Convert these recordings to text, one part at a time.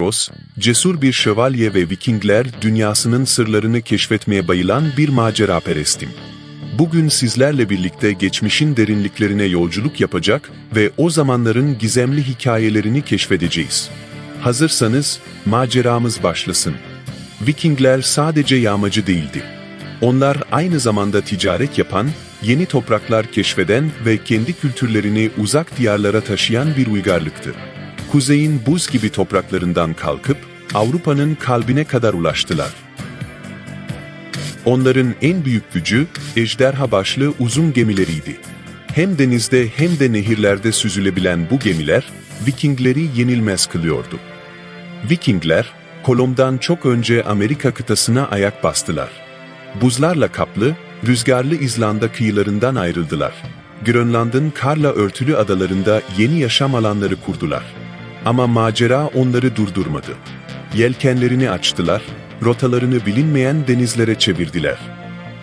Ross, cesur bir şövalye ve Vikingler dünyasının sırlarını keşfetmeye bayılan bir maceraperestim. Bugün sizlerle birlikte geçmişin derinliklerine yolculuk yapacak ve o zamanların gizemli hikayelerini keşfedeceğiz. Hazırsanız maceramız başlasın. Vikingler sadece yağmacı değildi. Onlar aynı zamanda ticaret yapan, yeni topraklar keşfeden ve kendi kültürlerini uzak diyarlara taşıyan bir uygarlıktı. Kuzeyin buz gibi topraklarından kalkıp Avrupa'nın kalbine kadar ulaştılar. Onların en büyük gücü ejderha başlı uzun gemileriydi. Hem denizde hem de nehirlerde süzülebilen bu gemiler Vikingleri yenilmez kılıyordu. Vikingler, Kolom'dan çok önce Amerika kıtasına ayak bastılar. Buzlarla kaplı, rüzgarlı İzlanda kıyılarından ayrıldılar. Grönland'ın karla örtülü adalarında yeni yaşam alanları kurdular. Ama macera onları durdurmadı. Yelkenlerini açtılar, rotalarını bilinmeyen denizlere çevirdiler.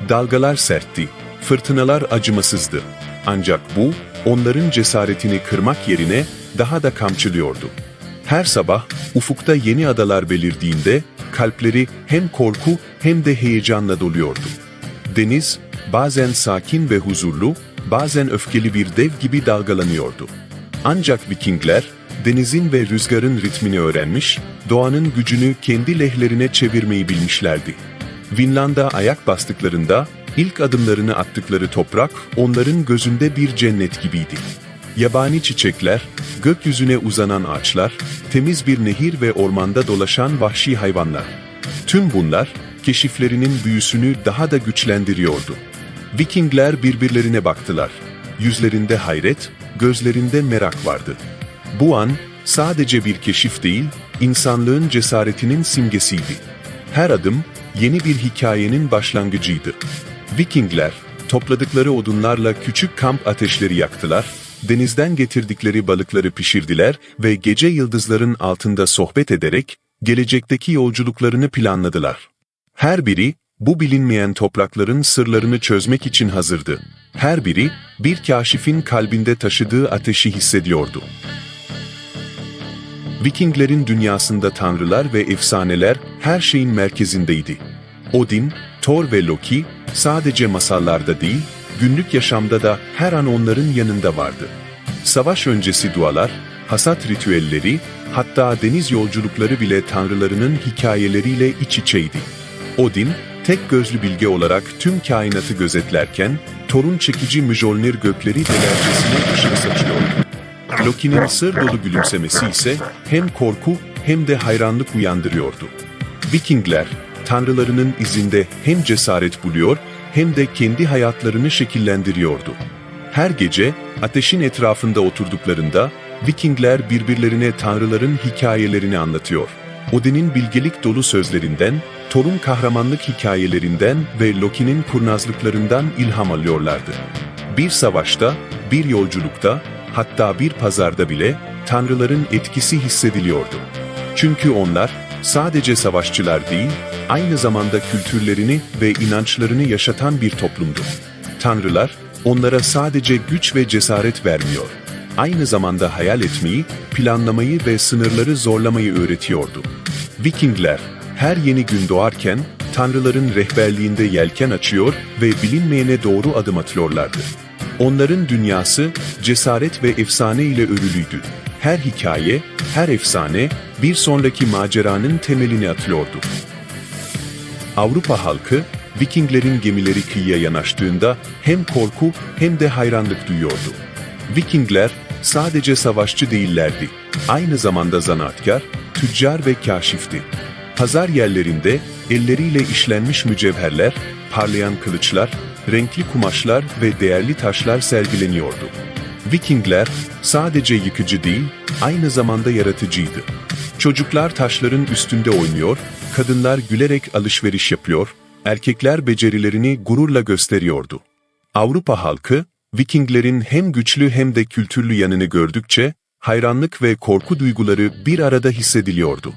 Dalgalar sertti, fırtınalar acımasızdı. Ancak bu, onların cesaretini kırmak yerine daha da kamçılıyordu. Her sabah ufukta yeni adalar belirdiğinde kalpleri hem korku hem de heyecanla doluyordu. Deniz bazen sakin ve huzurlu, bazen öfkeli bir dev gibi dalgalanıyordu. Ancak Vikingler denizin ve rüzgarın ritmini öğrenmiş, doğanın gücünü kendi lehlerine çevirmeyi bilmişlerdi. Vinland'a ayak bastıklarında ilk adımlarını attıkları toprak onların gözünde bir cennet gibiydi. Yabani çiçekler, gökyüzüne uzanan ağaçlar, temiz bir nehir ve ormanda dolaşan vahşi hayvanlar. Tüm bunlar, keşiflerinin büyüsünü daha da güçlendiriyordu. Vikingler birbirlerine baktılar. Yüzlerinde hayret, gözlerinde merak vardı. Bu an, sadece bir keşif değil, insanlığın cesaretinin simgesiydi. Her adım, yeni bir hikayenin başlangıcıydı. Vikingler, topladıkları odunlarla küçük kamp ateşleri yaktılar, denizden getirdikleri balıkları pişirdiler ve gece yıldızların altında sohbet ederek gelecekteki yolculuklarını planladılar. Her biri bu bilinmeyen toprakların sırlarını çözmek için hazırdı. Her biri bir kaşifin kalbinde taşıdığı ateşi hissediyordu. Vikinglerin dünyasında tanrılar ve efsaneler her şeyin merkezindeydi. Odin, Thor ve Loki sadece masallarda değil, günlük yaşamda da her an onların yanında vardı. Savaş öncesi dualar, hasat ritüelleri, hatta deniz yolculukları bile tanrılarının hikayeleriyle iç içeydi. Odin, tek gözlü bilge olarak tüm kainatı gözetlerken, Thor'un çekici Mjolnir gökleri delercesine ışık saçıyordu. Loki'nin sır dolu gülümsemesi ise hem korku hem de hayranlık uyandırıyordu. Vikingler, tanrılarının izinde hem cesaret buluyor hem de kendi hayatlarını şekillendiriyordu. Her gece ateşin etrafında oturduklarında Vikingler birbirlerine tanrıların hikayelerini anlatıyor. Odin'in bilgelik dolu sözlerinden, Thor'un kahramanlık hikayelerinden ve Loki'nin kurnazlıklarından ilham alıyorlardı. Bir savaşta, bir yolculukta, hatta bir pazarda bile tanrıların etkisi hissediliyordu. Çünkü onlar sadece savaşçılar değil, aynı zamanda kültürlerini ve inançlarını yaşatan bir toplumdu. Tanrılar onlara sadece güç ve cesaret vermiyor. Aynı zamanda hayal etmeyi, planlamayı ve sınırları zorlamayı öğretiyordu. Vikingler her yeni gün doğarken tanrıların rehberliğinde yelken açıyor ve bilinmeyene doğru adım atıyorlardı. Onların dünyası cesaret ve efsane ile örülüydü. Her hikaye, her efsane bir sonraki maceranın temelini atıyordu. Avrupa halkı, Vikinglerin gemileri kıyıya yanaştığında hem korku hem de hayranlık duyuyordu. Vikingler sadece savaşçı değillerdi. Aynı zamanda zanaatkar, tüccar ve kaşifti. Pazar yerlerinde elleriyle işlenmiş mücevherler, parlayan kılıçlar, renkli kumaşlar ve değerli taşlar sergileniyordu. Vikingler sadece yıkıcı değil, aynı zamanda yaratıcıydı. Çocuklar taşların üstünde oynuyor, kadınlar gülerek alışveriş yapıyor, erkekler becerilerini gururla gösteriyordu. Avrupa halkı, Vikinglerin hem güçlü hem de kültürlü yanını gördükçe, hayranlık ve korku duyguları bir arada hissediliyordu.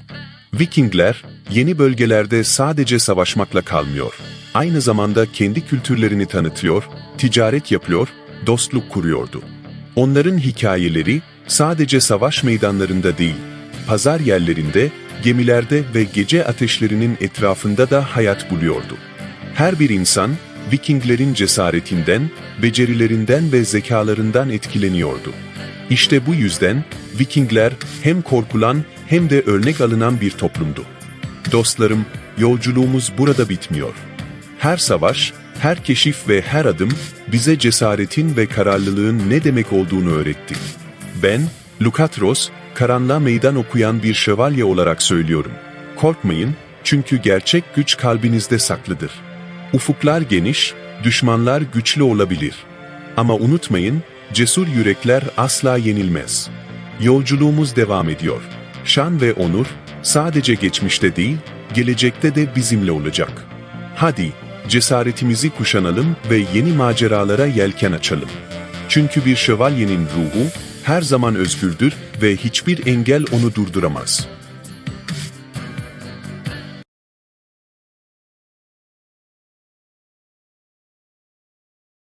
Vikingler, yeni bölgelerde sadece savaşmakla kalmıyor. Aynı zamanda kendi kültürlerini tanıtıyor, ticaret yapıyor, dostluk kuruyordu. Onların hikayeleri sadece savaş meydanlarında değil, pazar yerlerinde, gemilerde ve gece ateşlerinin etrafında da hayat buluyordu. Her bir insan, Vikinglerin cesaretinden, becerilerinden ve zekalarından etkileniyordu. İşte bu yüzden Vikingler hem korkulan hem de örnek alınan bir toplumdu. Dostlarım, yolculuğumuz burada bitmiyor. Her savaş, her keşif ve her adım bize cesaretin ve kararlılığın ne demek olduğunu öğretti. Ben, Lukatros, karanlığa meydan okuyan bir şövalye olarak söylüyorum. Korkmayın, çünkü gerçek güç kalbinizde saklıdır. Ufuklar geniş, düşmanlar güçlü olabilir. Ama unutmayın, cesur yürekler asla yenilmez. Yolculuğumuz devam ediyor. Şan ve onur sadece geçmişte değil, gelecekte de bizimle olacak. Hadi, cesaretimizi kuşanalım ve yeni maceralara yelken açalım. Çünkü bir şövalyenin ruhu her zaman özgürdür ve hiçbir engel onu durduramaz.